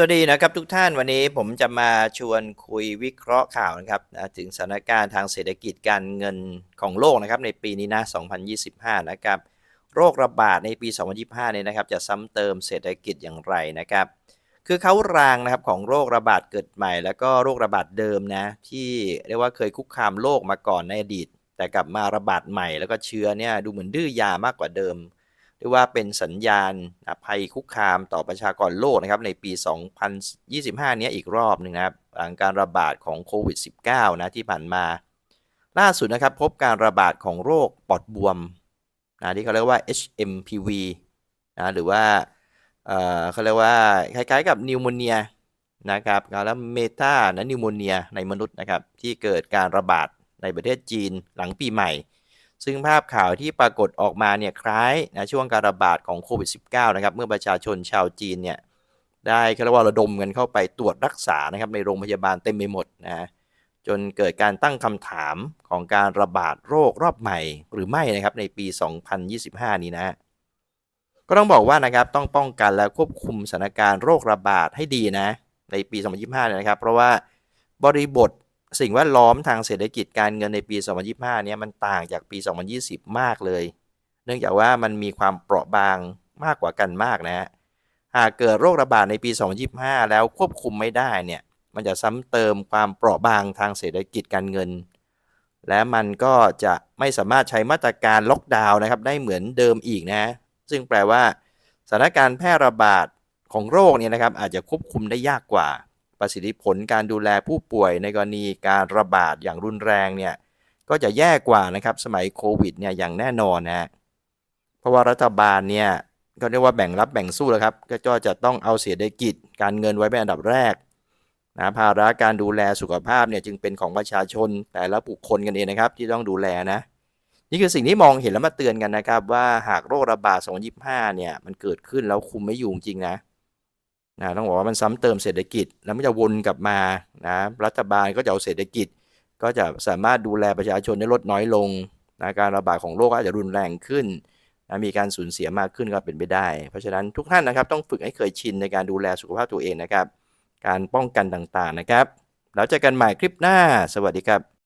สวัสดีนะครับทุกท่านวันนี้ผมจะมาชวนคุยวิเคราะห์ข่าวนะครับนะถึงสถานการณ์ทางเศรษฐกิจการเงินของโลกนะครับในปีนี้นะ 2025 นะครับโรคระบาดในปี 2025 เนี่ยนะครับจะซ้ำเติมเศรษฐกิจอย่างไรนะครับ คือเขารางนะครับของโรคระบาดเกิดใหม่ แล้วก็โรคระบาดเดิมนะที่เรียกว่าเคยคุกคามโลกมาก่อนในอดีต แต่กลับมาระบาดใหม่ แล้วก็เชื้อเนี่ยดูเหมือนดื้อยามากกว่าเดิม เรียกว่าเป็นสัญญาณภัยคุกคามต่อประชากรโลกนะครับในปี 2025เนี้ยอีกรอบหนึ่งนะครับหลังการระบาดของโควิด -19 นะที่ผ่านมา ล่าสุดนะครับพบการระบาดของโรคปอดบวมนะที่เขาเรียกว่า HMPV นะหรือว่าเออเขาเรียกว่าคล้ายๆกับนิวโมเนียนะครับแล้วเมตานะนิวโมเนียในมนุษย์นะครับที่เกิดการระบาดในประเทศจีนหลังปีใหม่ ซึ่งภาพข่าวที่ปรากฏออกมาเนี่ยคล้ายนะช่วงการระบาดของโควิด -19 นะครับเมื่อประชาชนชาวจีนเนี่ยได้เขาเรียกว่าระดมกันเข้าไปตรวจรักษานะครับในโรงพยาบาลเต็มไปหมดนะจนเกิดการตั้งคำถามของการระบาดโรครอบใหม่หรือไม่นะครับในปี 2025 นี้นะก็ต้องบอกว่านะครับต้องป้องกันและควบคุมสถานการณ์โรคระบาดให้ดีนะในปี 2025 นะครับ เพราะว่าบริบท สิ่งแวดล้อมทางเศรษฐกิจการเงินในปี 2025 เนี่ยมันต่างจากปี 2020 มากเลย เนื่องจากว่ามันมีความเปราะบางมากกว่ากันมากนะฮะ หากเกิดโรคระบาดในปี 2025 แล้วควบคุมไม่ได้เนี่ย มันจะซ้ำเติมความเปราะบางทางเศรษฐกิจการเงิน และมันก็จะไม่สามารถใช้มาตรการล็อกดาวน์นะครับได้เหมือนเดิมอีกนะ ซึ่งแปลว่าสถานการณ์แพร่ระบาดของโรคเนี่ยนะครับอาจจะควบคุมได้ยากกว่า ประสิทธิผลการดูแลผู้ป่วยในกรณีการระบาดอย่างรุนแรงเนี่ยก็จะแย่กว่านะครับสมัยโควิดเนี่ยอย่างแน่นอนนะเพราะว่ารัฐบาลเนี่ยก็เรียกว่าแบ่งรับแบ่งสู้แล้วครับ ก็จะต้องเอาเศรษฐกิจการเงินไว้เป็นอันดับแรกนะภาระการดูแลสุขภาพเนี่ยจึงเป็นของประชาชนแต่ละบุคคลกันเองนะครับ ที่ต้องดูแลนะนี่คือสิ่งที่มองเห็นแล้วมาเตือนกันนะครับ ว่าหากโรคระบาด 2025 เนี่ยมันเกิดขึ้นแล้วคุมไม่อยู่จริงนะ นะต้องบอกว่ามันซ้ำเติมเศรษฐกิจ แล้วมันจะวนกลับมานะรัฐบาลก็จะเอาเศรษฐกิจ ก็จะสามารถดูแลประชาชนได้ลดน้อยลงนะการระบาดของโรคก็อาจจะรุนแรงขึ้นนะมีการสูญเสียมากขึ้นก็เป็นไปได้ เพราะฉะนั้นทุกท่านนะครับต้องฝึกให้เคยชินในการดูแลสุขภาพตัวเองนะครับ การป้องกันต่างๆนะครับ แล้วเจอกันใหม่คลิปหน้า สวัสดีครับ